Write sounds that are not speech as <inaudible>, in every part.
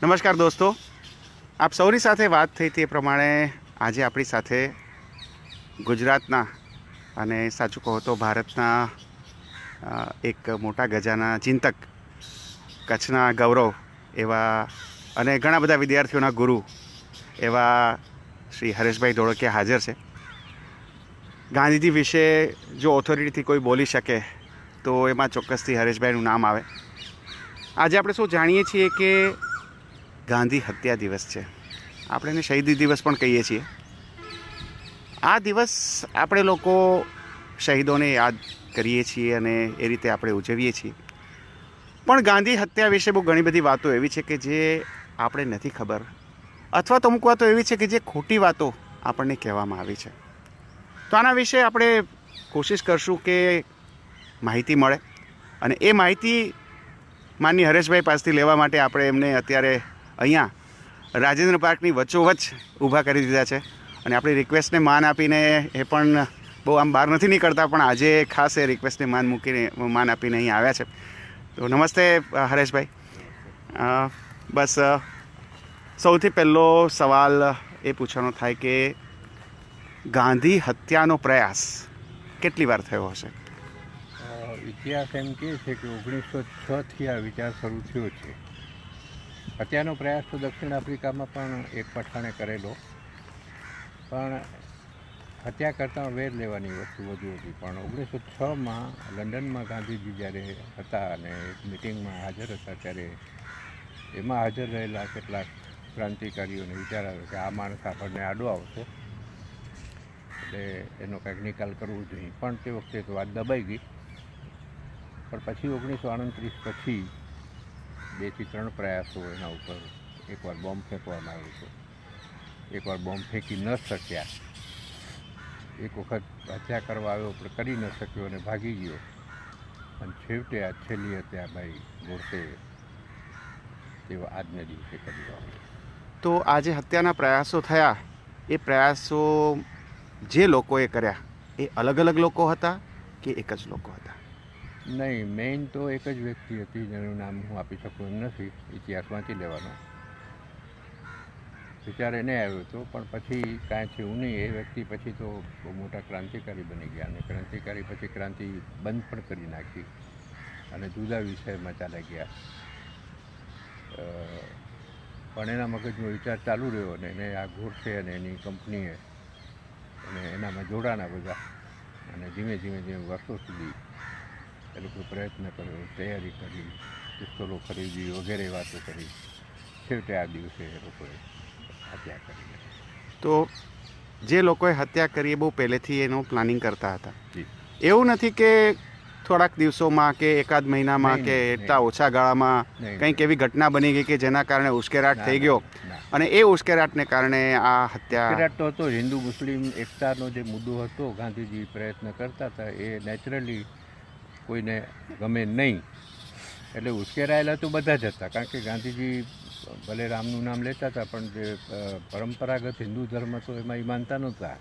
નમસ્કાર દોસ્તો. આપ સૌની સાથે વાત થઈ તે પ્રમાણે આજે આપણી સાથે ગુજરાતના અને સાચું કહો તો ભારતના એક મોટા ગજાના ચિંતક, કચ્છના ગૌરવ એવા અને ઘણા બધા વિદ્યાર્થીઓના ગુરુ એવા શ્રી હરેશભાઈ ધોળકિયા હાજર છે. ગાંધીજી વિશે જો ઓથોરિટીથી કોઈ બોલી શકે તો એમાં ચોક્કસથી હરેશભાઈનું નામ આવે. આજે આપણે શું જાણીએ છીએ કે ગાંધી હત્યા દિવસ છે. આપણે એને શહીદી દિવસ પણ કહીએ છીએ. આ દિવસ આપણે લોકો શહીદોને યાદ કરીએ છીએ અને એ રીતે આપણે ઉજવીએ છીએ. પણ ગાંધી હત્યા વિશે બહુ ઘણી બધી વાતો એવી છે કે જે આપણે નથી ખબર. અથવા તો અમુક વાતો એવી છે કે જે ખોટી વાતો આપણને કહેવામાં આવી છે. તો આના વિશે આપણે કોશિશ કરશું કે માહિતી મળે. અને એ માહિતી માનની હરેશભાઈ પાસેથી લેવા માટે આપણે એમને અત્યારે અહીંયા રાજેન્દ્ર પાર્કની વચ્ચોવચ્ચ ઊભા કરી દીધા છે. અને આપણી રિક્વેસ્ટને માન આપીને એ પણ બહુ આમ બહાર નથી નીકળતા, પણ આજે ખાસ એ રિક્વેસ્ટને માન મૂકીને, માન આપીને અહીં આવ્યા છે. તો નમસ્તે હરેશભાઈ. બસ સૌથી પહેલો સવાલ એ પૂછવાનો થાય કે ગાંધી હત્યાનો પ્રયાસ કેટલી વાર થયો હશે? ઇતિહાસ એમ કહે છે કે ઓગણીસો છથી આ વિચાર શરૂ થયો છે. હત્યાનો પ્રયાસ તો દક્ષિણ આફ્રિકામાં પણ એક પઠાણે કરેલો. પણ હત્યા કરતાં વેર લેવાની વસ્તુ વધુ હતી. પણ ઓગણીસો છમાં લંડનમાં ગાંધીજી જ્યારે હતા અને એક મિટિંગમાં હાજર હતા ત્યારે એમાં હાજર રહેલા કેટલાક ક્રાંતિકારીઓને વિચાર આવ્યો કે આ માણસ આપણને આડો આવશે. એટલે એનો કંઈક નિકાલ કરવો જોઈએ. પણ તે વખતે તો વાત દબાઈ ગઈ. પણ પછી ઓગણીસો આડત્રીસ પછી બેથી ત્રણ પ્રયાસો એના ઉપર એકવાર બોમ્બ ફેંકવામાં આવ્યો હતો. એકવાર બોમ્બ ફેંકી ન શક્યા. એક વખત હત્યા કરવા આવ્યો, પણ કરી ન શક્યો અને ભાગી ગયો. અને છેવટે આ છેલ્લી હત્યા ભાઈ ગોડસે તેઓ આજના દિવસે કરી તો આ જે હત્યાના પ્રયાસો થયા, એ પ્રયાસો જે લોકોએ કર્યા, એ અલગ અલગ લોકો હતા કે એક જ લોકો હતા? નહીં મેઇન તો એક જ વ્યક્તિ હતી જેનું નામ હું આપી શકું એમ નથી, ઇતિહાસમાંથી લેવાનો. વિચાર એને આવ્યો હતો, પણ પછી કાંઈ થયું નહીં. એ વ્યક્તિ પછી તો બહુ મોટા ક્રાંતિકારી બની ગયા અને ક્રાંતિકારી પછી ક્રાંતિ બંધ પણ કરી નાખી અને જુદા વિષયમાં ચાલ્યા ગયા. પણ એના મગજનો વિચાર ચાલુ રહ્યો અને એને આ છે અને એની કંપનીએ અને એનામાં જોડાણા બધા. અને ધીમે ધીમે ધીમે વર્ષો સુધી લોકો પ્રયત્ન કર્યો તૈયારી કરી પિસ્તોલો ખરીદી વગેરે વાતો કરી. છેવટે આ દિવસે એ લોકોએ હત્યા કરી તો જે લોકોએ હત્યા કરી એ બહુ પહેલેથી એનું પ્લાનિંગ કરતા હતા. એવું નથી કે થોડાક દિવસોમાં કે એકાદ મહિનામાં કે એટલા ઓછા ગાળામાં કંઈક એવી ઘટના બની ગઈ કે જેના કારણે ઉશ્કેરાટ થઈ ગયો. અને એ ઉશ્કેરાટને કારણે આ હત્યા ઉશ્કેરાટ તો હતો. હિન્દુ મુસ્લિમ એકતાનો જે મુદ્દો હતો ગાંધીજી પ્રયત્ન કરતા હતા એ નેચરલી કોઈને ગમે નહીં. એટલે ઉશ્કેરાયેલા તો બધા જ હતા, કારણ કે ગાંધીજી ભલે રામનું નામ લેતા હતા, પણ જે પરંપરાગત હિન્દુ ધર્મ તો એમાં એ માનતા નહોતા.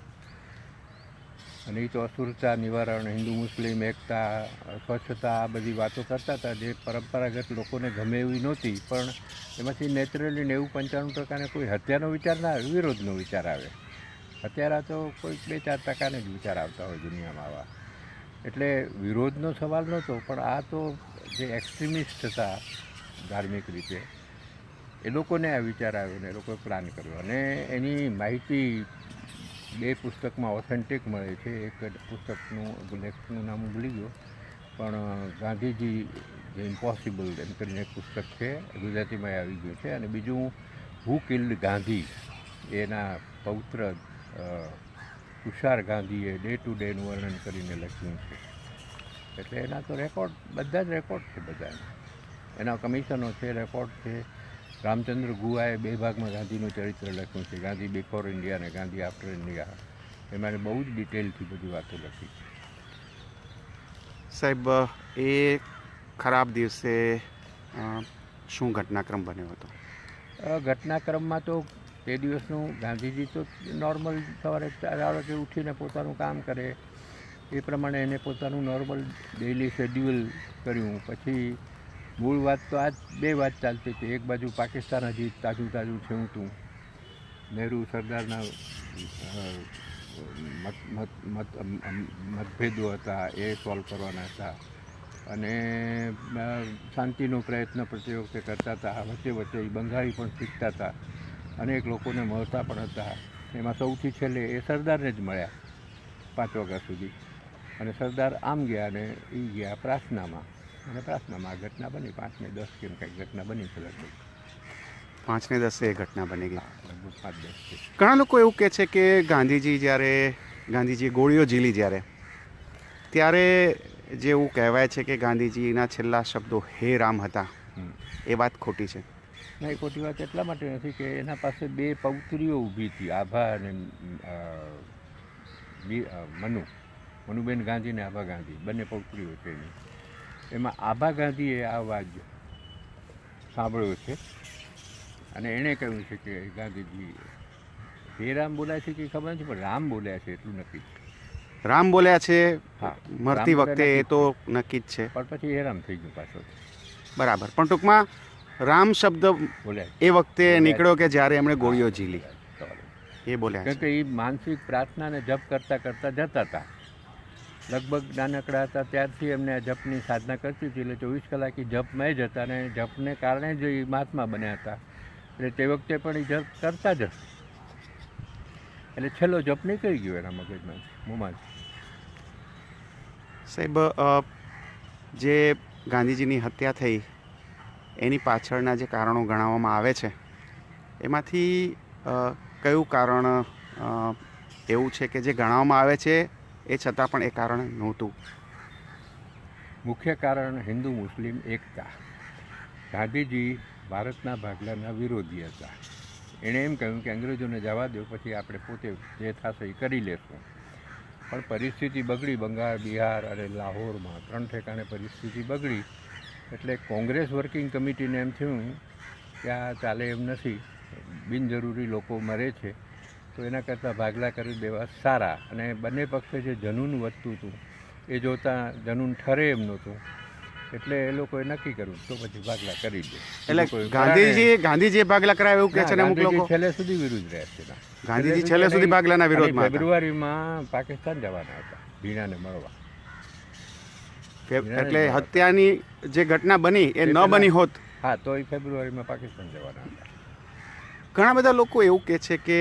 અને એ તો અસુરતા, નિવારણ, હિન્દુ, મુસ્લિમ, એકતા, સ્વચ્છતા, આ બધી વાતો કરતા હતા, જે પરંપરાગત લોકોને ગમે એવી નહોતી, પણ એમાંથી નેચરલી નેવું પંચાણું ટકાને કોઈ હત્યાનો વિચાર ના વિરોધનો વિચાર આવે. હત્યારા તો કોઈ બે ચાર ટકાને જ વિચાર આવતા હોય દુનિયામાં આવા. એટલે વિરોધનો સવાલ નહોતો, પણ આ તો જે એક્સ્ટ્રીમિસ્ટ હતા ધાર્મિક રીતે, એ લોકોને આ વિચાર આવ્યો ને એ લોકોએ પ્લાન કર્યો. અને એની માહિતી બે પુસ્તકમાં ઓથેન્ટિક મળે છે. એક પુસ્તકનું લેખકનું નામ ભૂલી ગયો, પણ ગાંધીજી જે ઇમ્પોસિબલ એમ કરીને એક પુસ્તક છે, ગુજરાતીમાં આવી ગયું છે. અને બીજું હુ કિલ્ડ ગાંધી એના પૌત્ર તુષાર ગાંધીએ ડે ટુ ડેનું વર્ણન કરીને લખ્યું છે. એટલે એના તો રેકોર્ડ બધા જ રેકોર્ડ છે બધા એના કમિશનો છે રેકોર્ડ છે. રામચંદ્ર ગુહાએ બે ભાગમાં ગાંધીનું ચરિત્ર લખ્યું છે. ગાંધી બિફોર ઇન્ડિયા અને ગાંધી આફ્ટર ઇન્ડિયા એમાં બહુ જ ડિટેલથી બધી વાતો લખી છે. સાહેબ એ ખરાબ દિવસે શું ઘટનાક્રમ બન્યો હતો? ઘટનાક્રમમાં તો તે દિવસનું ગાંધીજી તો નોર્મલ સવારે ચાર વાગે ઉઠીને પોતાનું કામ કરે. એ પ્રમાણે એને પોતાનું નોર્મલ ડેઇલી શેડ્યુલ કર્યું. પછી મૂળ વાત તો આ બે વાત ચાલતી હતી. એક બાજુ પાકિસ્તાન હજી તાજું તાજું છેવતું નહેરુ સરદારના મતભેદો હતા, એ સોલ્વ કરવાના હતા. અને શાંતિનો પ્રયત્ન પ્રતિ વખતે કરતા હતા. વચ્ચે વચ્ચે એ બંગાળી પણ શીખતા હતા. અનેક લોકોને મળતા પણ હતા. એમાં સૌથી છેલ્લે એ સરદારને જ મળ્યા પાંચ વાગ્યા સુધી. અને સરદાર આમ ગયા અને એ ગયા પ્રાર્થનામાં. અને પ્રાર્થનામાં આ ઘટના બની. પાંચ ને દસ કેમ કંઈક ઘટના બની છે લગભગ. પાંચ ને દસે એ ઘટના બની ગઈ. લગભગ પાંચ દસ ઘણા લોકો એવું કહે છે કે ગાંધીજી જ્યારે ગાંધીજીએ ગોળીઓ ઝીલી જ્યારે ત્યારે જે એવું કહેવાય છે કે ગાંધીજીના છેલ્લા શબ્દો હે રામ હતા. એ વાત ખોટી છે. ના એ ખોટી વાત એટલા માટે નથી કે એના પાસે બે પૌત્રીઓ ઊભી હતી આભા અને મનુ. મનુબેન ગાંધી અને આભા ગાંધી બંને પૌત્રીઓ છે એની. એમાં આભા ગાંધીએ આ અવાજ સાંભળ્યો છે અને એણે કહ્યું છે કે ગાંધીજી જે રામ બોલ્યા છે કે ખબર નથી પણ રામ બોલ્યા છે એટલું નક્કી રામ બોલ્યા છે હા મરતી વખતે એ તો નક્કી જ છે. પણ પછી હેરામ થઈ ગયું પાછો. બરાબર. પણ ટૂંકમાં રામ શબ્દ એ વખતે નીકળ્યો કે જ્યારે એમણે ગોળીઓ ઝીલી. એ બોલ્યા કારણ કે એ માનસિક પ્રાર્થનાને જપ કરતાં કરતાં જતા હતા. લગભગ નાનકડા હતા ત્યારથી એમને જપની સાધના કરતી હતી. એટલે ચોવીસ કલાક એ જપમાં જ હતા અને જપને કારણે જ એ મહાત્મા બન્યા હતા. એટલે તે વખતે પણ એ જપ કરતા જ એટલે છેલ્લો જપ નીકળી ગયો એના મગજમાં. મોંમાં સાહેબ જે ગાંધીજીની હત્યા થઈ એની પાછળના જે કારણો ગણાવવામાં આવે છે, એમાંથી કયું કારણ એવું છે કે જે ગણાવવામાં આવે છે, એ છતાં પણ એ કારણ નહોતું? મુખ્ય કારણ હિન્દુ મુસ્લિમ એકતા. ગાંધીજી ભારતના ભાગલાના વિરોધી હતા. એણે એમ કહ્યું કે અંગ્રેજોને જવા દો, પછી આપણે પોતે જે થશે એ કરી લેશું. પણ પરિસ્થિતિ બગડી, બંગાળ, બિહાર અને લાહોરમાં ત્રણ ઠેકાણે પરિસ્થિતિ બગડી. એટલે કોંગ્રેસ વર્કિંગ કમિટીને એમ થયું કે આ ચાલે એમ નથી. બિનજરૂરી લોકો મરે છે. તો એના કરતાં ભાગલા કરી દેવા સારા. અને બંને પક્ષે જે જનૂન વધતું હતું એ જોતાં જનૂન ઠરે એમ નહોતું. એટલે એ લોકોએ નક્કી કર્યું તો પછી ભાગલા કરી દે. એટલે ગાંધીજી ગાંધીજી ભાગલા કરાવે એવું કે છે ને અમુક લોકો? છેલ્લે સુધી વિરુદ્ધ રહ્યા છે ગાંધીજી છેલ્લે સુધી ભાગલાના વિરોધમાં ફેબ્રુઆરીમાં પાકિસ્તાન જવાના હતા ભીણાને મળવા. એટલે હત્યાની જે ઘટના બની એ ન બની હોત. હા તો એ ફેબ્રુઆરીમાં પાકિસ્તાન જવાના હતા. ઘણા બધા લોકો એવું કહે છે કે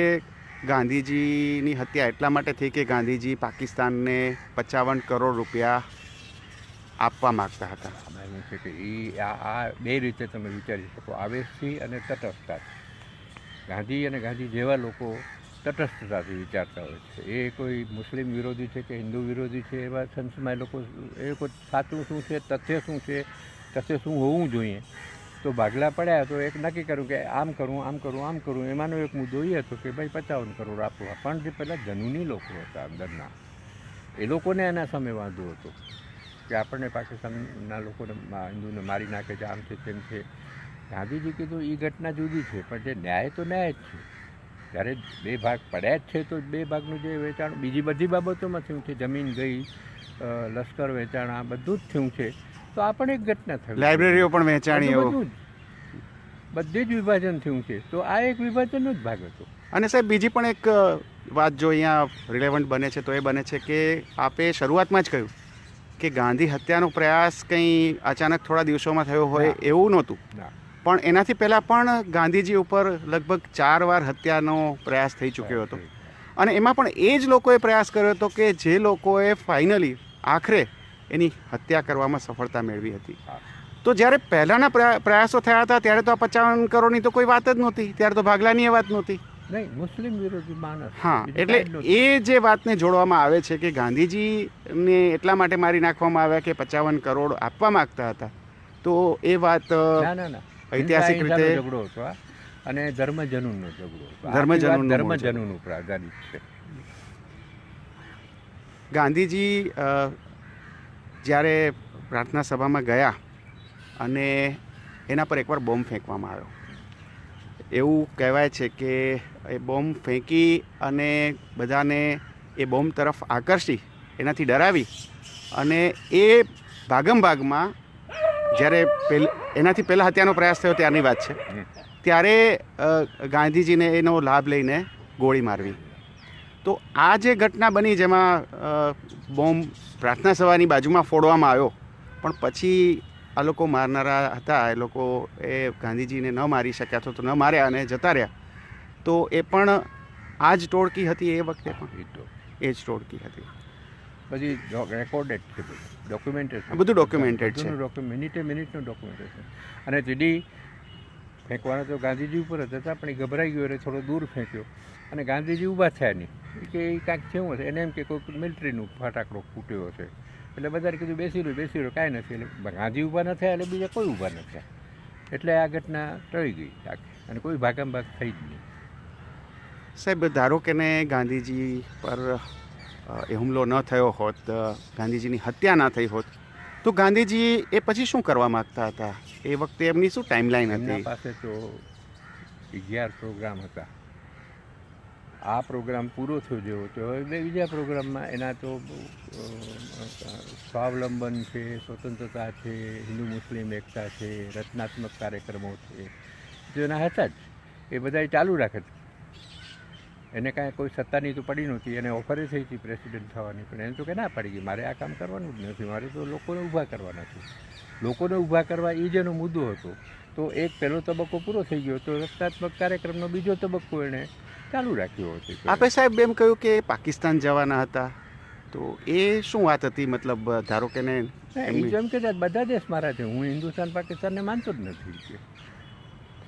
ગાંધીજીની હત્યા એટલા માટે થઈ કે ગાંધીજી પાકિસ્તાનને પચાવન કરોડ રૂપિયા આપવા માગતા હતા. છે કે એ આ આ બે રીતે તમે વિચારી શકો. આવેશથી અને તટસ્થતાથી ગાંધી અને ગાંધી જેવા લોકો તટસ્થતાથી વિચારતા હોય છે. એ કોઈ મુસ્લિમ વિરોધી છે કે હિન્દુ વિરોધી છે એવા સેન્સમાં એ લોકો એ લોકો સાચું શું છે, તથ્ય શું છે, તથ્ય શું હોવું જોઈએ? તો ભાગલા પડ્યા તો એક નક્કી કર્યું કે આમ કરું આમ કરું આમ કરું. એમાંનો એક મુદ્દો એ હતો કે ભાઈ પચાવન કરોડ આપવા પણ જે પહેલાં જનૂની લોકો હતા અંદરના, એ લોકોને એના સામે વાંધો હતો કે આપણને પાકિસ્તાનના લોકોને હિન્દુને મારી નાખે છે, આમ છે તેમ છે. ગાંધીજી કીધું એ ઘટના જુદી છે, પણ જે ન્યાય તો ન્યાય જ છે. જ્યારે બે ભાગ પડ્યા જ છે તો બે ભાગનું જે વેચાણ બીજી બધી બાબતોમાં થયું છે જમીન ગઈ લશ્કર વેચાણ આ બધું જ થયું છે. તો આ પણ એક ઘટના થઈ લાઇબ્રેરીઓ પણ વહેંચાણી એવું. બધું જ. બધે જ વિભાજન થયું છે. તો આ એક વિભાજનનો જ ભાગ હતો. અને સાહેબ બીજી પણ એક વાત જો અહીંયા રિલેવન્ટ બને છે તો એ બને છે કે આપે શરૂઆતમાં જ કહ્યું કે ગાંધી હત્યાનો પ્રયાસ કંઈ અચાનક થોડા દિવસોમાં થયો હોય એવું નહોતું. ના. પણ એનાથી પહેલાં પણ ગાંધીજી ઉપર લગભગ ચાર વાર હત્યાનો પ્રયાસ થઈ ચૂક્યો હતો. અને એમાં પણ એ જ લોકોએ પ્રયાસ કર્યો હતો કે જે લોકોએ ફાઇનલી આખરે એની હત્યા કરવામાં સફળતા મેળવી હતી. તો જ્યારે પહેલાંના પ્રયા- પ્રયાસો થયા હતા ત્યારે તો આ પચાવન કરોડની તો કોઈ વાત જ નહોતી. ત્યારે તો ભાગલાની એ વાત નહોતી. નહીં મુસ્લિમ વિરોધી માણસ. હા એટલે. એ જે વાતને જોડવામાં આવે છે કે ગાંધીજીને એટલા માટે મારી નાખવામાં આવ્યા કે પચાવન કરોડ આપવા માંગતા હતા તો એ વાત ના ના ના. ઐતિહાસિક રીતે- ઝઘડો હતો અને ધર્મજનુનનો ઝઘડો ધર્મજનુન ધર્મ આખી વાત જનૂનનો ધર્મ મોરચો. જનૂન ઉપર આધારિત છે. ગાંધીજી જ્યારે પ્રાર્થના સભામાં ગયા અને એના પર એકવાર બોમ્બ ફેંકવામાં આવ્યો. એવું કહેવાય છે કે એ બોમ્બ ફેંકી અને બધાને એ બોમ્બ તરફ આકર્ષી એનાથી ડરાવી અને એ ભાગમ ભાગમાં જ્યારે પહેલ એનાથી પહેલાં હત્યાનો પ્રયાસ થયો ત્યારની વાત છે. ત્યારે ગાંધીજીને એનો લાભ લઈને ગોળી મારવી. તો આ જે ઘટના બની જેમાં બોમ્બ પ્રાર્થના સભાની બાજુમાં ફોડવામાં આવ્યો પણ પછી આ લોકો મારનારા હતા એ લોકો એ ગાંધીજીને ન મારી શક્યા તો ન માર્યા અને જતા રહ્યા. તો એ પણ આ જ ટોળકી હતી એ વખતે પણ. એ જ ટોળકી હતી. પછી રેકોર્ડેડ છે બધું ડોક્યુમેન્ટેડ આ બધું documented છે. ડોક્યુમેન્ટ મિનિટે મિનિટનું ડોક્યુમેન્ટેશન અને જીડી ફેંકવાનો તો ગાંધીજી ઉપર જ હતા પણ એ ગભરાઈ ગયો એટલે થોડો દૂર ફેંક્યો. અને ગાંધીજી ઊભા થયા નહીં. કે એ કાંઈક થયું હશે. એને એમ કે કોઈક મિલિટરીનું ફટાકડો ફૂટ્યો હશે. એટલે બધાને કીધું બેસી રહ્યું બેસી રહ્યું કાંઈ નથી. એટલે ગાંધી ઊભા ન થયા એટલે બીજા કોઈ ઊભા ન થયા. એટલે આ ઘટના ટળી ગઈ. આખી અને કોઈ ભાગામ ભાગ થઈ જ નહીં. સાહેબ ધારો કે ગાંધીજી પર એ હુમલો ન થયો હોત ગાંધીજીની હત્યા ના થઈ હોત તો ગાંધીજી એ પછી શું કરવા માગતા હતા? એ વખતે એમની શું ટાઈમલાઈન હતી? પાસે તો અગિયાર પ્રોગ્રામ હતા. આ પ્રોગ્રામ પૂરો થયો જેવો તો હવે બે બીજા પ્રોગ્રામમાં એના તો સ્વાવલંબન છે સ્વતંત્રતા છે હિન્દુ મુસ્લિમ એકતા છે રચનાત્મક કાર્યક્રમો છે જો એના હતા જ. એ બધા ચાલુ રાખે એને કાંઈ કોઈ સત્તાની તો પડી નહોતી એને ઓફરે થઈ હતી પ્રેસિડેન્ટ થવાની. પણ એને તો કે ના પડી ગઈ મારે આ કામ કરવાનું જ નથી મારે તો લોકોને ઊભા કરવાના છે લોકોને ઊભા કરવા એ જેનો મુદ્દો હતો. તો એક પહેલો તબક્કો પૂરો થઈ ગયો તો રક્ષાત્મક કાર્યક્રમનો બીજો તબક્કો એણે ચાલુ રાખ્યો હતો. આપે સાહેબ એમ કહ્યું કે પાકિસ્તાન જવાના હતા તો એ શું વાત હતી? મતલબ ધારો કે જેમ કે બધા દેશ મારા છે હું હિન્દુસ્તાન પાકિસ્તાનને માનતો જ નથી.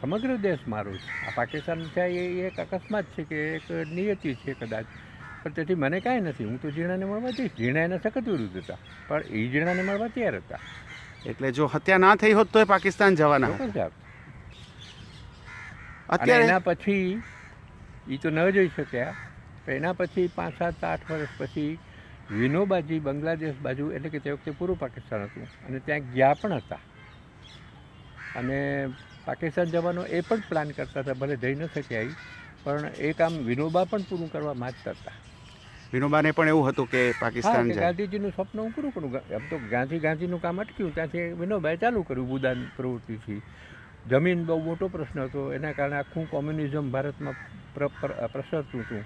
સમગ્ર દેશ મારું છે. આ પાકિસ્તાન છે એ એક અકસ્માત છે કે એક નિયતિ છે કદાચ. પણ તેથી મને કાંઈ નથી. હું તો ઝીણાને મળવા જઈશ. ઝીણા એના સખત વિરુદ્ધ હતા. પણ એ ઝીણાને મળવા તૈયાર હતા. એટલે જો હત્યા ના થઈ હોત તો એ પાકિસ્તાન જવાના અત્યારે એના પછી એ તો ન જઈ શક્યા એના પછી પાંચ સાત આઠ વર્ષ પછી વિનોબાજી બાંગ્લાદેશ બાજુ એટલે કે તે વખતે પૂર્વ પાકિસ્તાન હતું. અને ત્યાં ગયા પણ હતા. અને પાકિસ્તાન જવાનો એ પણ પ્લાન કરતા હતા ભલે જઈ ન શક્યા પણ એ કામ વિનોબા પણ પૂરું કરવા માંગતા હતા. વિનોબાને પણ એવું હતું કે પાકિસ્તાન ગાંધીજીનું સ્વપ્ન હું પૂરું કરું. એમ તો ગાંધી ગાંધીનું કામ અટક્યું ત્યાંથી વિનોબાએ ચાલુ કર્યું ભૂદાન પ્રવૃત્તિથી. જમીન બહુ મોટો પ્રશ્ન હતો એના કારણે આખું કોમ્યુનિઝમ ભારતમાં પ્ર- પ્ર- પ્રસરતું હતું.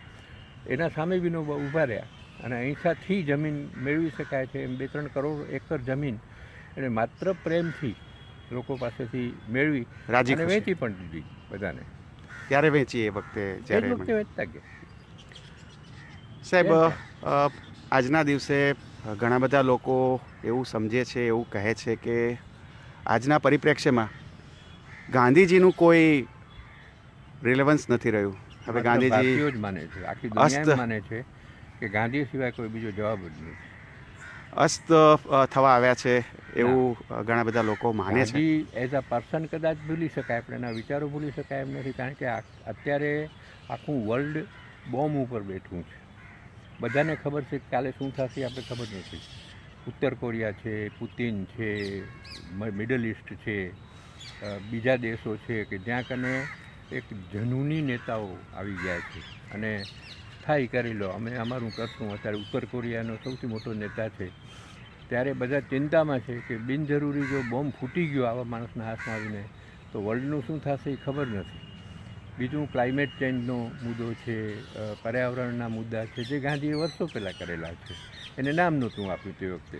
એના સામે વિનોબા ઊભા રહ્યા અને અહિંસાથી જમીન મેળવી શકાય છે એમ બે ત્રણ કરોડ એકર જમીન. એને માત્ર પ્રેમથી લોકો પાસેથી મેળવી રાજી અને વેચી પણ દીધી બધાને. ત્યારે વેચી એ વખતે? જ્યારે વખતે વેચતા ગયા. સાહેબ આજના દિવસે ઘણા બધા લોકો એવું સમજે છે એવું કહે છે કે આજના પરિપ્રેક્ષ્યમાં ગાંધીજીનું કોઈ રિલેવન્સ નથી રહ્યું. હવે ગાંધીજી જ માને છે. આખી દુનિયા માને છે કે ગાંધી સિવાય કોઈ બીજો જવાબ જ નથી. અસ્ત થવા આવ્યા છે. એવું ઘણા બધા લોકો માને છે. એઝ અ પર્સન કદાચ ભૂલી શકાય આપણે એના વિચારો ભૂલી શકાય એમ નથી કારણ કે અત્યારે આખું વર્લ્ડ બોમ્બ ઉપર બેઠું છે. બધાને ખબર છે કે કાલે શું થશે આપણે ખબર નથી. ઉત્તર કોરિયા છે પુતિન છે મિડલ ઇસ્ટ છે બીજા દેશો છે કે જ્યાં કને એક જનૂની નેતાઓ આવી ગયા છે. અને સ્થાયી કરી લો. અમે અમારું કરશું. અત્યારે ઉત્તર કોરિયાનો સૌથી મોટો નેતા છે. ત્યારે બધા ચિંતામાં છે કે બિનજરૂરી જો બોમ્બ ફૂટી ગયો આવા માણસના હાથમાં આવીને, તો વર્લ્ડનું શું થશે એ ખબર નથી. બીજું ક્લાઇમેટ ચેન્જનો મુદ્દો છે પર્યાવરણના મુદ્દા છે, જે ગાંધીએ વર્ષો પહેલાં કરેલા છે. એને નામ નહોતું આપ્યું તે વખતે.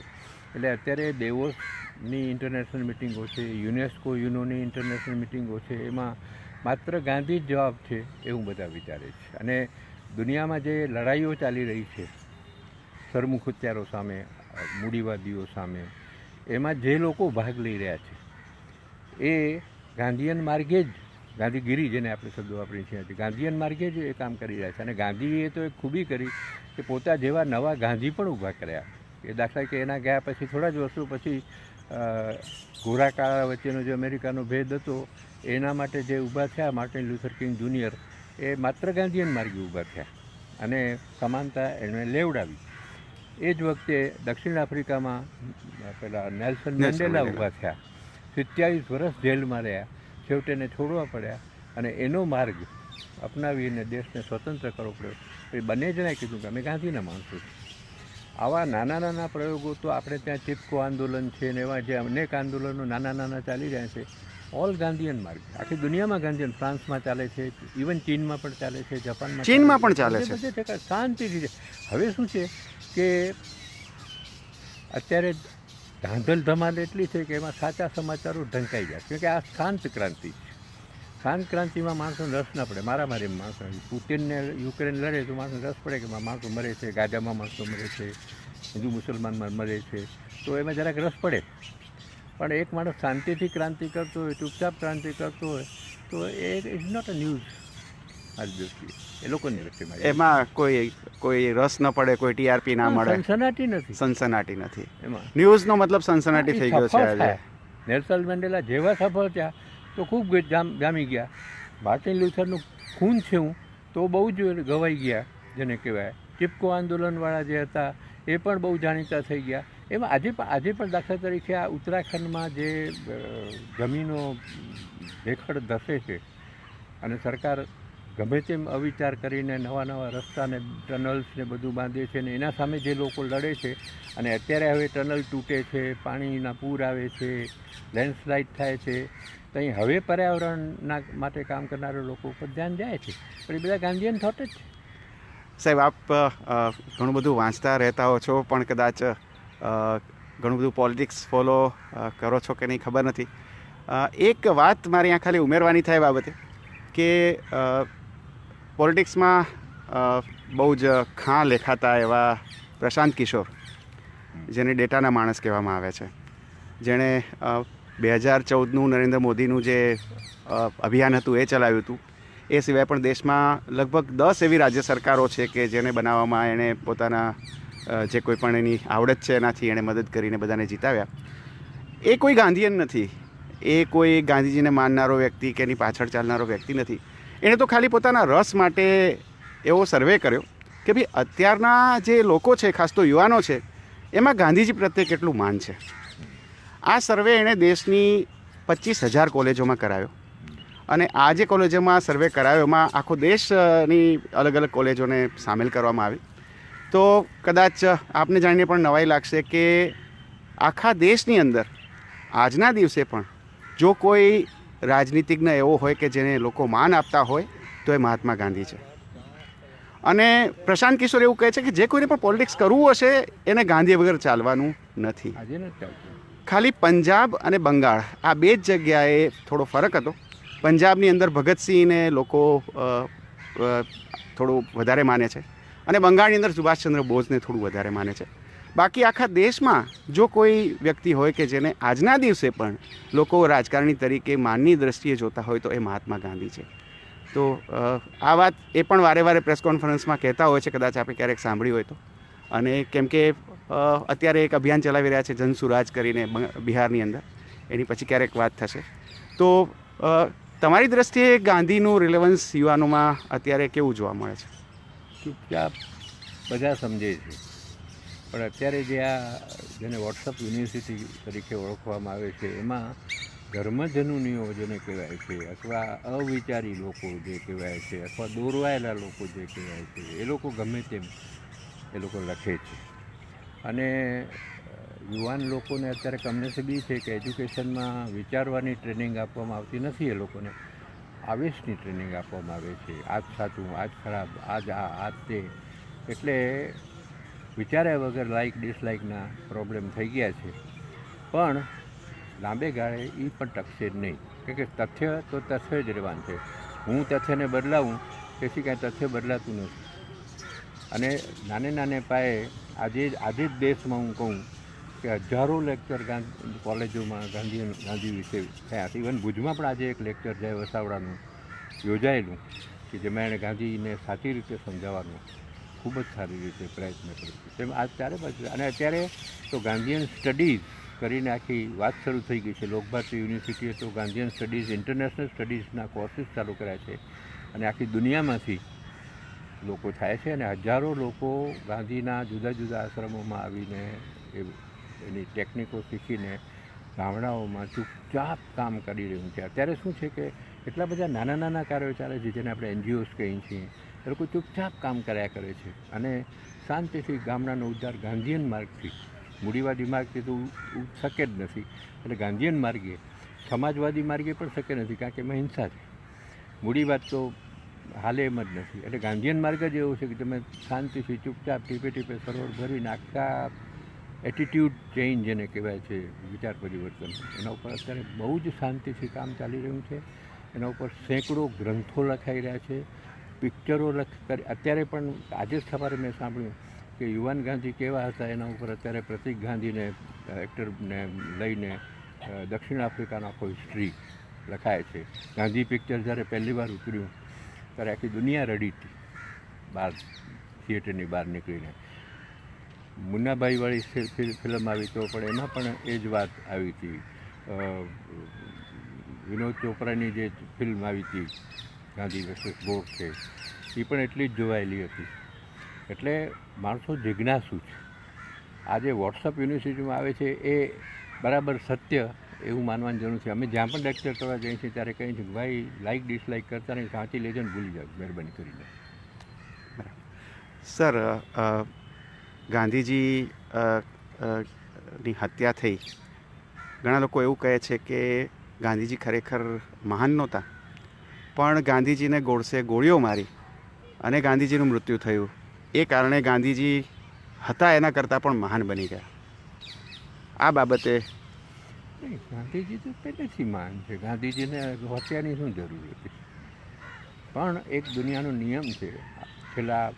એટલે અત્યારે દેવોસની ઇન્ટરનેશનલ મિટિંગો છે યુનેસ્કો યુનોની ઇન્ટરનેશનલ મિટિંગો છે, એમાં માત્ર ગાંધી જ જવાબ છે એવું બધા વિચારે છે. અને દુનિયામાં જે લડાઈઓ ચાલી રહી છે, સરમુખ હત્યારો સામે મૂડીવાદીઓ સામે. એમાં જે લોકો ભાગ લઈ રહ્યા છે, એ ગાંધીયન માર્ગે જ, ગાંધીગીરી જેને આપણે શબ્દો વાપરીએ છીએ ગાંધીયન માર્ગે જ એ કામ કરી રહ્યા છે. અને ગાંધીએ તો એક ખૂબી કરી કે પોતા જેવા નવા ગાંધી પણ ઊભા કર્યા. એ દાખલા કે એના ગયા પછી થોડા જ વર્ષો પછી ગોરા કાળા વચ્ચેનો જે અમેરિકાનો ભેદ હતો, એના માટે જે ઊભા થયા, માર્ટિન લ્યુથર કિંગ જુનિયર, એ માત્ર ગાંધીયન માર્ગે ઊભા થયા. અને સમાનતા એણે લેવડાવી. એ જ વખતે દક્ષિણ આફ્રિકામાં પેલા નેલ્સન મંડેલા. ઊભા થયા. સિત્યાવીસ વર્ષ જેલમાં રહ્યા. છેવટે એને છોડવા પડ્યા અને એનો માર્ગ અપનાવીને દેશને સ્વતંત્ર કરવો પડ્યો. એ બંને જણાએ કીધું કે અમે ગાંધીના માણસો છીએ. આવા નાના નાના પ્રયોગો તો આપણે ત્યાં ચિપકો આંદોલન છે ને એવા જે અનેક આંદોલનો નાના નાના ચાલી રહ્યા છે. ઓલ ગાંધીયન માર્ગ. આખી દુનિયામાં ગાંધીયન. ફ્રાન્સમાં ચાલે છે ઇવન ચીનમાં પણ ચાલે છે જાપાનમાં ચીનમાં પણ ચાલે છે. શાંતિથી છે. હવે શું છે? કે અત્યારે ધાંધલ ધમાલ એટલી છે કે એમાં સાચા સમાચારો ઢંકાઈ જાય. કેમ કે આ શાંત ક્રાંતિ છે. શાંત ક્રાંતિમાં માણસોને રસ ના પડે. મારા મારી માણસો પુતિનને યુક્રેન લડે તો માણસોને રસ પડે કે માણસો મરે છે ગાજામાં માણસો મરે છે, હિન્દુ મુસલમાનમાં મરે છે. તો એમાં જરાક રસ પડે. પણ એક માણસ શાંતિથી ક્રાંતિ કરતો હોય, ચૂપચાપ ક્રાંતિ કરતો હોય, તો એ ઇઝ નોટ અ ન્યૂઝ મારી દ્રષ્ટિએ એ લોકોની દ્રષ્ટિમાં એમાં કોઈ કોઈ રસ ન પડે કોઈ ટીઆરપી ના મળે. સનસનાટી નથી. સનસનાટી નથી. એમાં? ન્યૂઝનો મતલબ સનસનાટી થઈ ગયો છે આજે. નેલ્સન મેન્ડેલા જેવા સફળ થયા તો ખૂબ જામ જામી ગયા. માર્ટિન લ્યુથરનું ખૂન છે હું તો બહુ જ ગવાઈ ગયા જેને કહેવાય. ચિપકો આંદોલનવાળા જે હતા એ પણ બહુ જાણીતા થઈ ગયા. એમાં આજે પણ આજે પણ દાખલા તરીકે આ ઉત્તરાખંડમાં જે જમીનો ભેખડ ધસે છે અને સરકાર ગમે તેમ અવિચાર કરીને નવા નવા રસ્તાને ટનલ્સને બધું બાંધે છે ને એના સામે જે લોકો લડે છે અને અત્યારે હવે ટનલ તૂટે છે, પાણીના પૂર આવે છે લેન્ડસ્લાઇડ થાય છે, તો હવે પર્યાવરણના માટે કામ કરનારા લોકો ઉપર ધ્યાન જાય છે. પણ એ બધા ગાંધીયન થોટ જ છે. સાહેબ, આપ ઘણું બધું વાંચતા રહેતા હો છો, પણ કદાચ ઘણું બધું પોલિટિક્સ ફોલો કરો છો કે નહીં ખબર નથી. એક વાત મારે અહીંયા ખાલી ઉમેરવાની થાય બાબતે કે પોલિટિક્સમાં બહુ જ ખાં લેખાતા એવા પ્રશાંત કિશોર, જેને ડેટાના માણસ કહેવામાં આવે છે. જેણે બે હજાર ચૌદનું નરેન્દ્ર મોદીનું જે અભિયાન હતું, એ ચલાવ્યું હતું. એ સિવાય પણ દેશમાં લગભગ દસ એવી રાજ્ય સરકારો છે કે જેને બનાવવામાં એણે પોતાના જે કોઈ પણ એની આવડત છે, એનાથી એણે મદદ કરીને બધાને જીતાવ્યા. એ કોઈ ગાંધીયન નથી. એ કોઈ ગાંધીજીને માનનારો વ્યક્તિ કે એની પાછળ ચાલનારો વ્યક્તિ નથી. એણે તો ખાલી પોતાના રસ માટે એવો સર્વે કર્યો કે ભાઈ અત્યારના જે લોકો છે, ખાસ તો યુવાનો છે, એમાં ગાંધીજી પ્રત્યે કેટલું માન છે? આ સર્વે એણે દેશની પચીસ હજાર કોલેજોમાં કરાવ્યો અને આ જે કોલેજોમાં સર્વે કરાયો, એમાં આખો દેશની અલગ અલગ કોલેજોને સામેલ કરવામાં આવી. તો કદાચ આપને જાણીને પણ નવાઈ લાગશે કે આખા દેશની અંદર આજના દિવસે પણ જો કોઈ રાજનીતિજ્ઞ એવો હોય કે જેને લોકો માન આપતા હોય તો એ મહાત્મા ગાંધી છે. અને પ્રશાંત કિશોર એવું કહે છે કે જે કોઈને પણ પોલિટિક્સ કરવું હશે એને ગાંધી વગર ચાલવાનું નથી. ખાલી પંજાબ અને બંગાળ આ બે જ જગ્યાએ થોડો ફરક હતો. પંજાબની અંદર ભગતસિંહને લોકો થોડું વધારે માને છે. અને બંગાળની અંદર સુભાષચંદ્ર બોઝને થોડું વધારે માને છે. બાકી આખા દેશમાં જો કોઈ વ્યક્તિ હોય કે જેને આજના દિવસે પણ લોકો રાજકારણી તરીકે માનની દ્રષ્ટિએ જોતા હોય તો એ મહાત્મા ગાંધી છે. તો આ વાત એ પણ વારે વારે પ્રેસ કોન્ફરન્સમાં કહેતા હોય છે, કદાચ આપણે ક્યારેક સાંભળ્યું હોય તો. અને કેમ કે અત્યારે એક અભિયાન ચલાવી રહ્યા છે જનસુરાજ કરીને બિહારની અંદર. એની પછી ક્યારેક વાત થશે. તો તમારી દ્રષ્ટિએ ગાંધીનું રિલેવન્સ યુવાનોમાં અત્યારે કેવું જોવા મળે છે? ચૂપચાપ બધા સમજે છે. પણ અત્યારે જે આ જેને વોટ્સઅપ યુનિવર્સિટી તરીકે ઓળખવામાં આવે છે, એમાં ધર્મજનુનીઓ જેને કહેવાય છે, અથવા અવિચારી લોકો જે કહેવાય છે, અથવા દોરવાયેલા લોકો જે કહેવાય છે, એ લોકો ગમે તેમ એ લોકો લખે છે. અને યુવાન લોકોને અત્યારે કમનસીબી છે કે એજ્યુકેશનમાં વિચારવાની ટ્રેનિંગ આપવામાં આવતી નથી એ લોકોને. આવેશની ટ્રેનિંગ આપવામાં આવે છે. આજ સાચું, આજ ખરાબ, આજ આ, આજ તે. એટલે વિચાર્યા વગર લાઇક ડિસલાઇકના પ્રોબ્લેમ થઈ ગયા છે. પણ લાંબે ગાળે એ પણ ટકશે જ નહીં. કારણ કે તથ્ય તો તથ્ય જ રહેવાનું છે. હું તથ્યને બદલાવું તેથી કાંઈ તથ્ય બદલાતું નથી. અને નાને નાને પાયે આજે આજે જ દેશમાં હું કહું કે હજારો લેક્ચર ગાંધી, કોલેજોમાં ગાંધી ગાંધી વિશે થયા છે. ઇવન ભુજમાં પણ આજે એક લેક્ચર જય વસાવડાનું યોજાયેલું, કે જેમાં એણે ગાંધીને સાચી રીતે સમજાવવાનો. ખૂબ જ સારી રીતે પ્રયત્ન કર્યો છે. તેમ આ ચારે બાજુ અને અત્યારે તો ગાંધીયન સ્ટડીઝ કરીને આખી વાત શરૂ થઈ ગઈ છે. લોકભારતી યુનિવર્સિટીએ તો ગાંધીયન સ્ટડીઝ, ઇન્ટરનેશનલ સ્ટડીઝના કોર્સીસ ચાલુ કર્યા છે. અને આખી દુનિયામાંથી લોકો થાય છે અને હજારો લોકો ગાંધીના જુદા જુદા આશ્રમોમાં આવીને એ એની ટેકનિકો શીખીને ગામડાઓમાં ચૂપચાપ કામ કરી રહ્યું છે. અત્યારે શું છે કે એટલા બધા નાના નાના કાર્યો ચાલે છે જેને આપણે એનજીઓસ કહીએ છીએ. એ લોકો ચૂપચાપ કામ કર્યા કરે છે. અને શાંતિથી ગામડાનો ઉદ્ધાર ગાંધીયન માર્ગથી, મૂડીવાદી માર્ગથી તો શક્ય જ નથી. એટલે ગાંધીયન માર્ગે, સમાજવાદી માર્ગે પણ શક્ય નથી, કારણ કે એમાં હિંસા છે. મૂડીવાદ તો હાલે એમ જ નથી. એટલે ગાંધીયન માર્ગ જ એવો છે કે તમે શાંતિથી ચૂપચાપ ટીપે ટીપે સરોવર ભરીને આખા એટીટ્યૂડ ચેન્જ જેને કહેવાય છે, વિચાર પરિવર્તન. એના ઉપર અત્યારે બહુ જ શાંતિથી કામ ચાલી રહ્યું છે. એના ઉપર સેંકડો ગ્રંથો લખાઈ રહ્યા છે. પિક્ચરો લખ અત્યારે પણ આજે જ સવારે મેં સાંભળ્યું કે યુવાન ગાંધી કેવા હતા એના ઉપર અત્યારે પ્રતિક ગાંધીને એક્ટરને લઈને દક્ષિણ આફ્રિકાનો આખો હિસ્ટ્રી લખાય છે. ગાંધી પિક્ચર જ્યારે પહેલી વાર ઉતર્યું, ત્યારે આખી દુનિયા રડી હતી, બહાર થિયેટરની બહાર નીકળીને. મુન્નાભાઈવાળી ફિલ્મ આવી તો પણ એમાં પણ એ જ વાત આવી હતી. વિનોદ ચોપરાની જે ફિલ્મ આવી હતી ગાંધી વર્ષ બોર્ડ છે એ પણ એટલી જ જોવાયેલી હતી. એટલે માણસો જિજ્ઞાસુ છે. આજે વોટ્સઅપ યુનિવર્સિટીમાં આવે છે એ બરાબર સત્ય એવું માનવાની જરૂર છે અમે જ્યાં પણ લેક્ચર કરવા જઈએ છીએ ત્યારે કહીએ છીએ ભાઈ લાઇક ડિસલાઇક કરતા નહીં સાચી લેજો ને ભૂલી જાઓ, મહેરબાની કરીને. સર ગાંધીજી ની હત્યા થઈ. ઘણા લોકો એવું કહે છે કે ગાંધીજી ખરેખર મહાન નહોતા. પણ ગાંધીજીને ગોળસે ગોળીઓ મારી અને ગાંધીજીનું મૃત્યુ થયું. એ કારણે ગાંધીજી હતા એના કરતાં પણ મહાન બની ગયા. આ બાબતે ગાંધીજી તો પહેલેથી માન છે. ગાંધીજીને હત્યાની શું જરૂર હતી? પણ એક દુનિયાનો નિયમ છે. છેલ્લા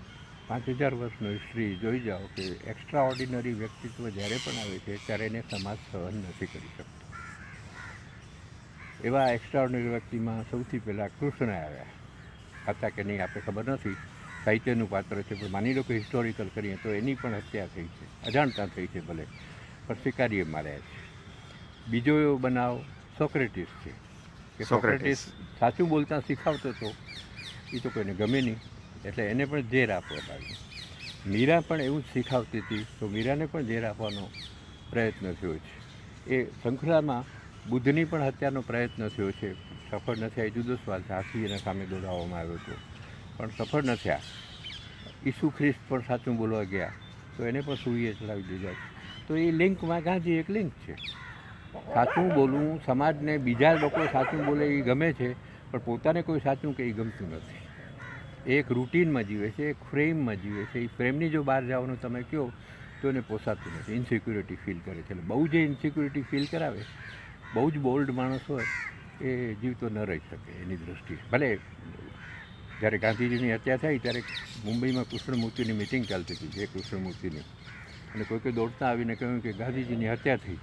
પાંચ હજાર વર્ષનો હિસ્ટ્રી જોઈ જાઓ કે એક્સ્ટ્રા ઓર્ડિનરી વ્યક્તિત્વ જ્યારે પણ આવે છે, ત્યારે એને સમાજ સહન નથી કરી શકતો. એવા એક્સ્ટ્રાઓર્ડિનરી વ્યક્તિમાં સૌથી પહેલાં કૃષ્ણ આવ્યા હતા કે નહીં આપણે ખબર નથી. સાહિત્યનું પાત્ર છે પણ માની લો કે હિસ્ટોરિકલ કરીએ તો એની પણ હત્યા થઈ છે. અજાણતા થઈ છે ભલે પણ શિકારીએ માર્યા છે. બીજો એવો બનાવ સોક્રેટિસ છે. કે સોક્રેટિસ. સોક્રેટિસ સાચું બોલતા શીખવતો હતો. એ તો કોઈને ગમે નહીં એટલે એને પણ ઝેર આપવામાં આવ્યું મીરા પણ એવું જ શીખાવતી હતી તો મીરાને પણ ઝેર આપવાનો પ્રયત્ન થયો છે. એ શૃંખલામાં બુદ્ધની પણ હત્યાનો પ્રયત્ન થયો છે. સફળ નથી એ જુદો સવાલ છે. હાથી એના સામે દોડાવવામાં આવ્યો હતો. પણ સફળ ન થયા. ઈસુ ખ્રિસ્ત પણ સાચું બોલવા ગયા. તો એને પણ સૂઈએ ચડાવી દીધા તો એ લિંકમાં ગાંધી એક લિંક છે. સાચું બોલવું સમાજને બીજા લોકો સાચું બોલે એ ગમે છે, પણ પોતાને કોઈ સાચું કે એ ગમતું નથી. એક રૂટીનમાં જીવે છે, એક ફ્રેમમાં જીવે છે. એ ફ્રેમની જો બહાર જવાનું તમે કહો તો એને પોસાતું નથી. ઇન્સિક્યુરિટી ફીલ કરે છે. એટલે બહુ જે ઇન્સિક્યુરિટી ફીલ કરાવે બહુ જ બોલ્ડ માણસ હોય એ જીવતો ન રહી શકે એની દૃષ્ટિએ ભલે જ્યારે ગાંધીજીની હત્યા થઈ ત્યારે મુંબઈમાં કૃષ્ણમૂર્તિની મિટિંગ ચાલતી હતી જે કૃષ્ણમૂર્તિની. અને કોઈ કોઈ દોડતા આવીને કહ્યું કે ગાંધીજીની હત્યા થઈ.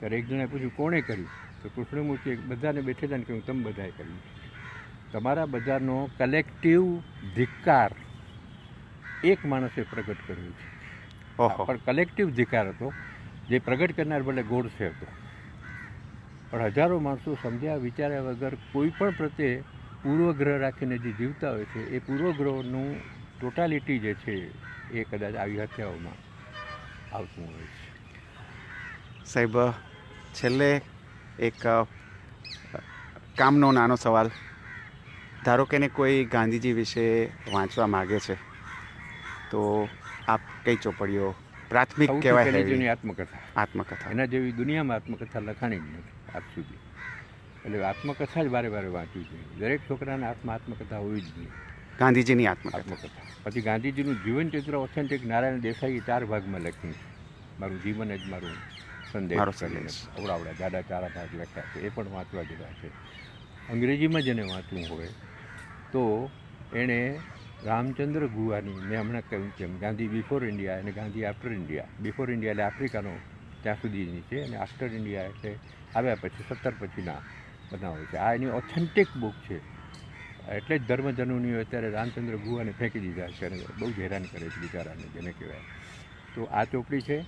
ત્યારે એક જણાએ પૂછ્યું કોણે કર્યું? તો કૃષ્ણમૂર્તિએ બધાને બેઠેલાને કહ્યું તમે બધાએ કર્યું. તમારા બધાનો કલેક્ટિવ ધિક્કાર એક માણસે પ્રગટ કર્યો છે. પણ કલેક્ટિવ ધિકાર હતો. જે પ્રગટ કરનાર ભલે ગોડસે હતો પણ હજારો માણસો સમજ્યા વિચાર્યા વગર કોઈ પણ પ્રત્યે પૂર્વગ્રહ રાખીને જે જીવતા હોય છે એ પૂર્વગ્રહનું ટોટાલિટી જે છે એ કદાચ આવી હત્યાઓમાં આવતું હોય છે. સાહેબ છેલ્લે એક કામનો નાનો સવાલ. ધારો કે ને કોઈ ગાંધીજી વિશે વાંચવા માગે છે તો આપ કઈ ચોપડીઓ? પ્રાથમિક કહેવાય આત્મકથા. આત્મકથા. એના જેવી દુનિયામાં આત્મકથા લખાણી જ નથી. આજ સુધી. એટલે આત્મકથા જ વારે વારે વાંચવી જોઈએ દરેક છોકરાને આત્મા આત્મકથા હોવી જ જોઈએ. ગાંધીજીની આત્મકથા. આત્મકથા. પછી ગાંધીજીનું જીવનચિત્ર ઓથેન્ટિક નારાયણ દેસાઈએ ચાર ભાગમાં લખ્યું છે. મારું જીવન જ મારું સંદેશ કરીને. અવડાવડા જાડા ચારા ભાગ લખ્યા છે. એ પણ વાંચવા જેવા છે. અંગ્રેજીમાં જેને વાંચવું હોય તો એણે રામચંદ્ર ગુવાની મેં હમણાં કહ્યું છે ગાંધી બિફોર ઇન્ડિયા અને Gandhi after India before India એટલે આફ્રિકાનો ત્યાં સુધીની છે અને આફ્ટર ઇન્ડિયા એટલે આવ્યા પછી, સત્તર પછીના બનાવો છે. આ એની ઓથેન્ટિક બુક છે. એટલે જ ધર્મજનોની અત્યારે રામચંદ્ર ગુહાને ફેંકી દીધા છે અને બહુ જ હેરાન કરે છે બિચારાને, જેને કહેવાય. તો આ ચોપડી છે.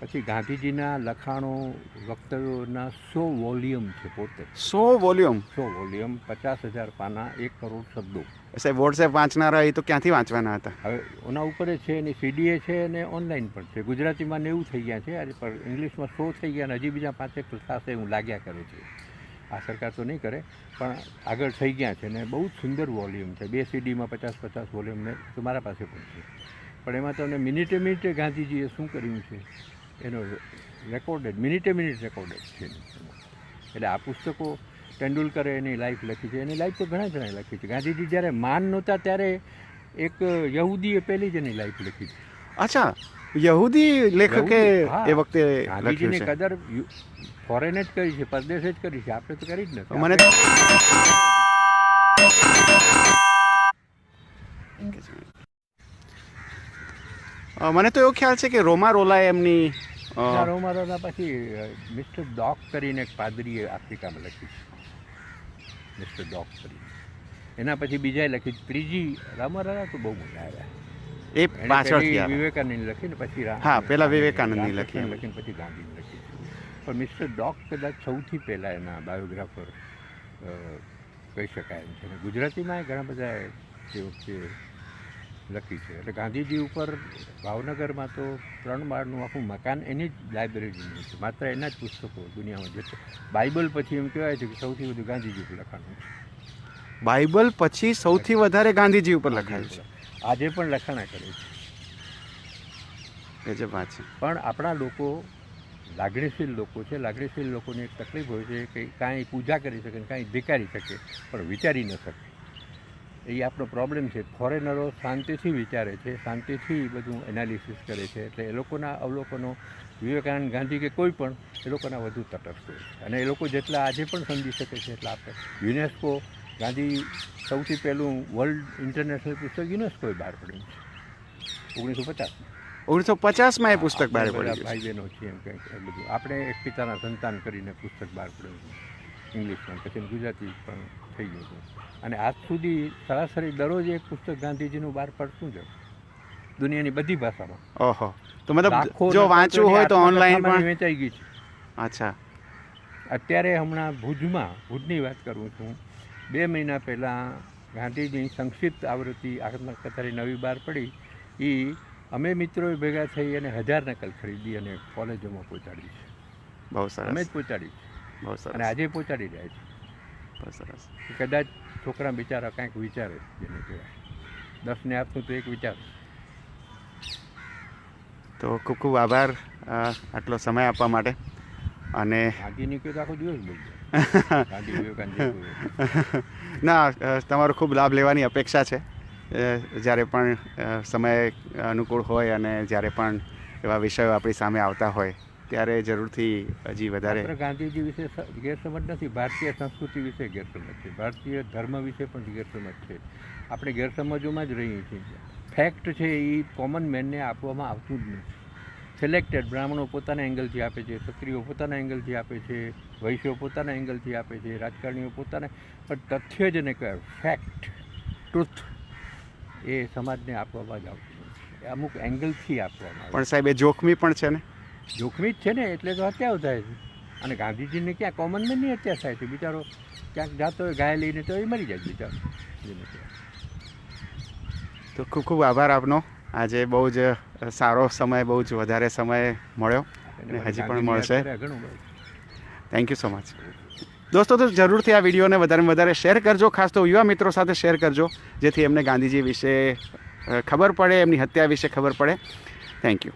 પછી ગાંધીજીના લખાણો વક્તવ્યોના સો વોલ્યુમ છે પોતે. સો વોલ્યુમ? સો વોલ્યુમ પચાસ હજાર પાના એક કરોડ શબ્દો. સાહેબ વોટ્સએપ વાંચનારા એ તો ક્યાંથી વાંચવાના હતા? હવે ઓના ઉપર જ છે એની સીડીએ છે અને ઓનલાઈન પણ છે. ગુજરાતીમાં નેવું થઈ ગયા છે પર ઇંગ્લિશમાં સો થઈ ગયા અને હજી બીજા પાંચેક થશે એવું લાગ્યા કરે છે. આ સરકાર તો નહીં કરે પણ આગળ થઈ ગયા છે ને બહુ જ સુંદર વોલ્યુમ છે. બે સીડીમાં પચાસ પચાસ વોલ્યુમ ને તો મારા પાસે પણ છે. પણ એમાં તમને મિનિટે મિનિટે ગાંધીજીએ શું કર્યું છે? એનો રેકોર્ડેડ મિનિટે મિનિટ રેકોર્ડેડ છે. એટલે આ પુસ્તકો તેંડુલકરે એની લાઈફ લખી છે. એની લાઈફ તો ઘણા જણાએ લખી છે. ગાંધીજી જ્યારે માન નહોતા ત્યારે એક યહૂદીએ પહેલી જ એની લાઈફ લખી છે. અચ્છા યહૂદી લેખકે એ વખતે ગાંધીજીની કદર ફોરેન જ કરી છે પરદેશે જ કરી છે. આપણે તો કરી જ નથી. મને મને તો એવો ખ્યાલ છે કે રોમા રોલાએ એમની અ, દાદા પછી મિસ્ટર ડોક કરીને એક પાદરીએ આફ્રિકામાં લખી મિસ્ટર ડોક કરીને. એના પછી બીજાએ લખી. ત્રીજી રામારાણા તો બહુ મજા આવ્યા. એ પાછળથી વિવેકાનંદ લખીને પછી હા, પહેલા વિવેકાનંદની લખી. લખીને. પછી ગાંધીને લખી પણ મિસ્ટર ડોક કદાચ સૌથી પહેલાં એના બાયોગ્રાફર કહી શકાય એમ છે. ગુજરાતીમાં ઘણા બધા તે વખતે લખી છે. એટલે ગાંધીજી ઉપર ભાવનગરમાં તો ત્રણ માળનું આખું મકાન એની જ લાઇબ્રેરીનું છે. માત્ર એના જ પુસ્તકો દુનિયામાં જે બાઇબલ પછી એમ કહેવાય છે કે સૌથી વધુ ગાંધીજી ઉપર લખાણું છે. બાઇબલ પછી સૌથી વધારે ગાંધીજી ઉપર લખાયું છે. આજે પણ લખાણા કરે છે. ગજબ વાત છે. પણ આપણા લોકો લાગણીશીલ લોકો છે. લાગણીશીલ લોકોની એક તકલીફ હોય છે કે કાંઈ પૂજા કરી શકે ને કાંઈ ધિકારી શકે પણ વિચારી ન શકે. એ આપણો પ્રોબ્લેમ છે. ફોરેનરો શાંતિથી વિચારે છે શાંતિથી બધું એનાલિસિસ કરે છે. એટલે એ લોકોના અવલોકનો વિવેકાનંદ ગાંધી કે કોઈ પણ એ લોકોના વધુ તટસ્થ હોય. છે અને એ લોકો જેટલા આજે પણ સમજી શકે છે એટલા આપણે યુનેસ્કો ગાંધી સૌથી પહેલું વર્લ્ડ ઇન્ટરનેશનલ પુસ્તક યુનેસ્કોએ બહાર પડ્યું છે. ઓગણીસો પચાસમાં ઓગણીસો પચાસમાં એ પુસ્તક બહાર પડ્યું ભાઈ બહેનો છીએ એમ કંઈક બધું. આપણે એક પિતાના સંતાન કરીને પુસ્તક બહાર પડ્યું ઇંગ્લિશમાં પછી ગુજરાતી પણ થઈ ગયું હતું અને આજ સુધી સરાસરી દરરોજ એક પુસ્તક ગાંધીજીનું બહાર પડતું જ દુનિયાની બધી ભાષામાં. ઓહો. તો મતલબ જો વાંચવું હોય તો ઓનલાઈન પણ વેચાઈ ગઈ છે. અચ્છા. અત્યારે હમણાં ભુજમાં ભુજની વાત કરું છું બે મહિના પહેલાં ગાંધીજીની સંક્ષિપ્ત આવૃત્તિ આત્મકથાની નવી બહાર પડી. એ અમે મિત્રોએ ભેગા થઈ અને હજાર નકલ ખરીદી અને કોલેજોમાં પહોંચાડી છે. બહુ અમે જ પહોંચાડી છે. બહુ અને આજે પહોંચાડી રહ્યા છે બહુ સરસ કદાચ છોકરા બિચારા કાંઈક વિચારે જેને કહેવાય. દસને આપતું તો એક વિચાર. તો ખૂબ ખૂબ આભાર આટલો સમય આપવા માટે. અને. <laughs> <laughs> ના તમારો ખૂબ લાભ લેવાની અપેક્ષા છે. જ્યારે પણ સમય અનુકૂળ હોય અને જ્યારે પણ એવા વિષયો આપણી સામે આવતા હોય ત્યારે જરૂરથી હજી વધારે ગાંધીજી વિશે ગેરસમજ નથી ભારતીય સંસ્કૃતિ વિશે ગેરસમજ છે. ભારતીય ધર્મ વિશે પણ ગેરસમજ છે. આપણે ગેરસમજોમાં જ રહીએ છીએ. ફેક્ટ છે એ કોમન મેનને આપવામાં આવતું જ નથી. સિલેક્ટેડ બ્રાહ્મણો પોતાના એંગલથી આપે છે ક્ષત્રિયો પોતાના એંગલથી આપે છે વૈશ્યો પોતાના એંગલથી આપે છે રાજકારણીઓ પોતાના પણ તથ્ય જ ને કહેવાય. ફેક્ટ ટ્રુથ એ સમાજને આપવામાં જ આવતું નથી. અમુક એંગલથી આપવામાં પણ સાહેબ એ જોખમી પણ છે ને? જોખમી જ છે ને એટલે તો હત્યાઓ થાય છે. અને ગાંધીજીને ક્યાં કોમન મેનની હત્યા થાય છે. બિચારો ક્યાંક જાતો હોય ગાય લઈને તો એ મરી જાય બિચારો. તો ખૂબ ખૂબ આભાર આપનો. આજે બહુ જ સારો સમય બહુ જ વધારે સમય મળ્યો. અને હજી પણ મળશે. થેન્ક યુ સો મચ દોસ્તો તો જરૂરથી આ વિડીયોને વધારેમાં વધારે શેર કરજો. ખાસ તો યુવા મિત્રો સાથે શેર કરજો જેથી એમને ગાંધીજી વિશે ખબર પડે એમની હત્યા વિશે ખબર પડે. Thank you